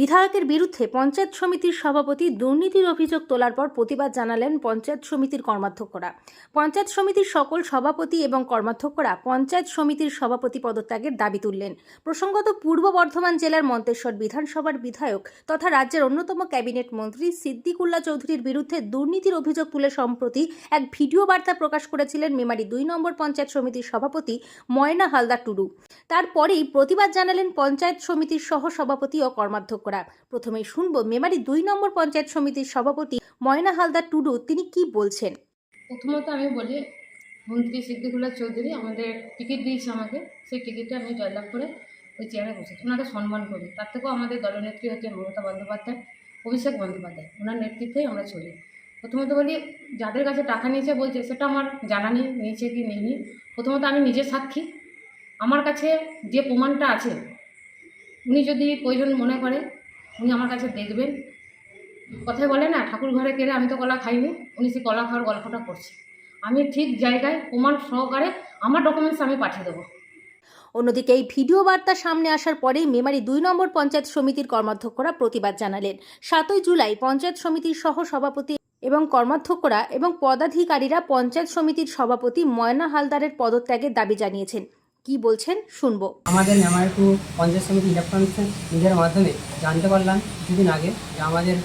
বিধায়কের বিরুদ্ধে পঞ্চায়েত সমিতির সভাপতি দুর্নীতির অভিযোগ তোলার পর প্রতিবাদ জানালেন পঞ্চায়েত সমিতির কর্মাধ্যক্ষরা। পঞ্চায়েত সমিতির সকল সভাপতি এবং কর্মাধ্যক্ষরা পঞ্চায়েত সমিতির সভাপতি পদত্যাগের দাবি তুললেন। প্রসঙ্গত পূর্ব বর্ধমান জেলার মন্তেশ্বর বিধানসভার বিধায়ক তথা রাজ্যের অন্যতম ক্যাবিনেট মন্ত্রী সিদ্দিকুল্লা চৌধুরীর বিরুদ্ধে দুর্নীতির অভিযোগ তুলে সম্প্রতি এক ভিডিও বার্তা প্রকাশ করেছিলেন মেমারি দুই নম্বর পঞ্চায়েত সমিতির সভাপতি ময়না হালদার টুডু। তারপরেই প্রতিবাদ জানালেন পঞ্চায়েত সমিতির সহ সভাপতি ও কর্মাধ্যক্ষরা প্রথমে শুনব, মেমারি দুই নম্বর পঞ্চায়েত সমিতির সভাপতি ময়না হালদার টুডু, তিনি কি বলছেন? প্রথমত আমি বলি, মন্ত্রী সিদ্দিকুল্লাহ চৌধুরী আমাদের টিকিট দিয়েছে আমাকে, সেই টিকিটটা আমি জয়লাভ করে ওই চেয়ারে বসেছি। ওনাকে সম্মান করি। তার থেকেও আমাদের দলনেত্রী হচ্ছে মমতা বন্দ্যোপাধ্যায়, অভিষেক বন্দ্যোপাধ্যায়। ওনার নেতৃত্বেই আমরা চলি। প্রথমত বলি, যাদের কাছে টাকা নিয়েছে বলছে, সেটা আমার জানা নেই, নিয়েছে কি নেই প্রথমত আমি নিজে সাক্ষী। আমার কাছে যে প্রমাণটা আছে উনি যদি প্রয়োজন মনে করে, উনি আমার কাছে দেখবেন। কথায় বলে না, ঠাকুর ঘরে কেড়ে আমি তো কলা খাইনি, উনি সেই কলা খাওয়ার গল্পটা করছে। আমি ঠিক জায়গায় প্রমাণ সহকারে আমার ডকুমেন্টস আমি পাঠিয়ে দেবো। অন্যদিকে এই ভিডিও বার্তা সামনে আসার পরেই মেমারি দুই নম্বর পঞ্চায়েত সমিতির কর্মাধ্যক্ষরা প্রতিবাদ জানালেন। সাতই জুলাই পঞ্চায়েত সমিতির সহ সভাপতি এবং কর্মাধ্যক্ষরা এবং পদাধিকারীরা পঞ্চায়েত সমিতির সভাপতি ময়না হালদারের পদত্যাগের দাবি জানিয়েছেন। কি বলছেন শুনব। আমাদের নেমারটু পঞ্চায়েত সমিতি ইলেকট্রনিক্স নিজের মাধ্যমে জানতে পারলাম কিছুদিন আগে যে আমাদের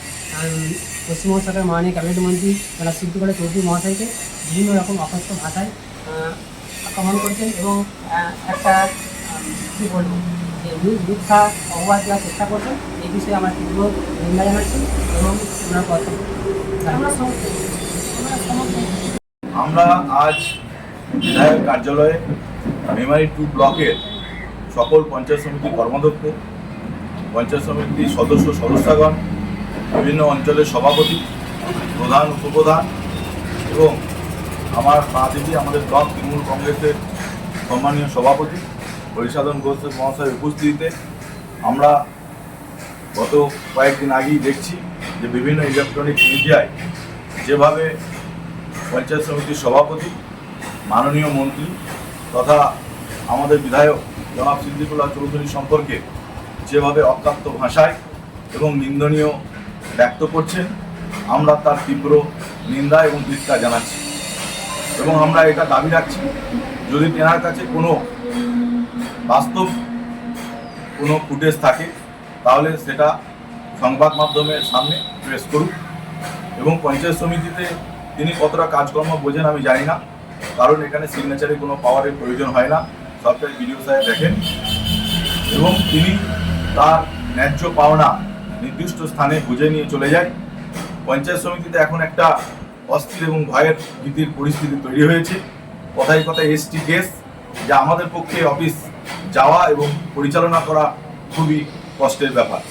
পশ্চিমবঙ্গ সরকারের মাননীয় ক্যাবিনেট মন্ত্রী যারা সিদ্দিকুল্লাহ চৌধুরী মহাশয়কে বিভিন্ন রকম অকথ্য ভাষায় আক্রমণ করছেন এবং একটা কী বলব যে মি- মিথ্যা অপবাদ দেওয়ার চেষ্টা করছেন এই বিষয়ে আমার তীব্র নিন্দা জানাচ্ছি এবং ওনার কথা আমরা আজ বিধায়ক কার্যালয়ে মেমারি টু ব্লকের সকল পঞ্চায়েত সমিতির কর্মাধ্যক্ষ, পঞ্চায়েত সমিতির সদস্য সদস্যগণ, বিভিন্ন অঞ্চলের সভাপতি, প্রধান, উপপ্রধান এবং আমার মা দিদি, আমাদের ব্লক তৃণমূল কংগ্রেসের সম্মানীয় সভাপতি, হরিসাধন ঘোষ মহাশয়ের উপস্থিতিতে আমরা গত কয়েকদিন আগেই দেখছি যে বিভিন্ন ইলেকট্রনিক মিডিয়ায় যেভাবে পঞ্চায়েত সমিতির সভাপতি, মাননীয় মন্ত্রী তথা আমাদের বিধায়ক জনাব সিদ্দিকুল্লাহ চৌধুরী সম্পর্কে যেভাবে অকাত্য ভাষায় এবং নিন্দনীয় ব্যক্ত করছেন, আমরা তার তীব্র নিন্দা এবং ধিক্কার জানাচ্ছি। এবং আমরা এটা দাবি রাখছি, যদি তেনার কাছে কোনো বাস্তব কোনো ফুটেজ থাকে, তাহলে সেটা সংবাদ মাধ্যমের সামনে প্রেস করুক এবং পঞ্চায়েত সমিতিতে তিনি কতটা কাজকর্ম বোঝেন আমি জানি না। কারণ এখানে সিগনেচারে কোনো পাওয়ারের প্রয়োজন হয় না। সরকারি বিডিও সাহেব দেখেন। এবং তিনি তার ন্যায্য পাওনা নির্দিষ্ট স্থানে বুঝে নিয়ে চলে যায়। পঞ্চায়েত সমিতিতে এখন একটা অস্থির এবং ভয়ের ভীতির পরিস্থিতি তৈরি হয়েছে। কথায় কথায় এসটি কেস, যা আমাদের পক্ষে অফিস যাওয়া এবং পরিচালনা করা খুবই কষ্টের ব্যাপার।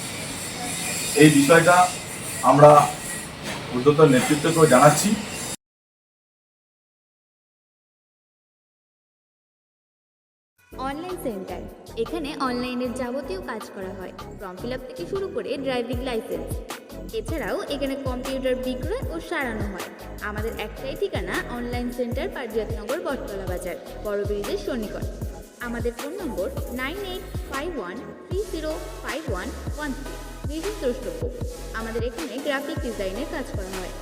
এই বিষয়টা আমরা ঊর্ধ্বতন নেতৃত্বকেও জানাচ্ছি। অনলাইন সেন্টার এখানে অনলাইনের যাবতীয় কাজ করা হয় ফর্ম ফিল আপ থেকে শুরু করে ড্রাইভিং লাইসেন্স এছাড়াও এখানে কম্পিউটার বিক্রয় ও সারানো হয়। আমাদের একটাই ঠিকানা অনলাইন সেন্টার পারিজাতনগর বটতলা বাজার বড় ব্রিজের সন্নিকট। আমাদের ফোন নম্বর nine eight five one three zero five one one three দ্রষ্টব্য, আমাদের এখানে গ্রাফিক ডিজাইনের কাজ করা হয়।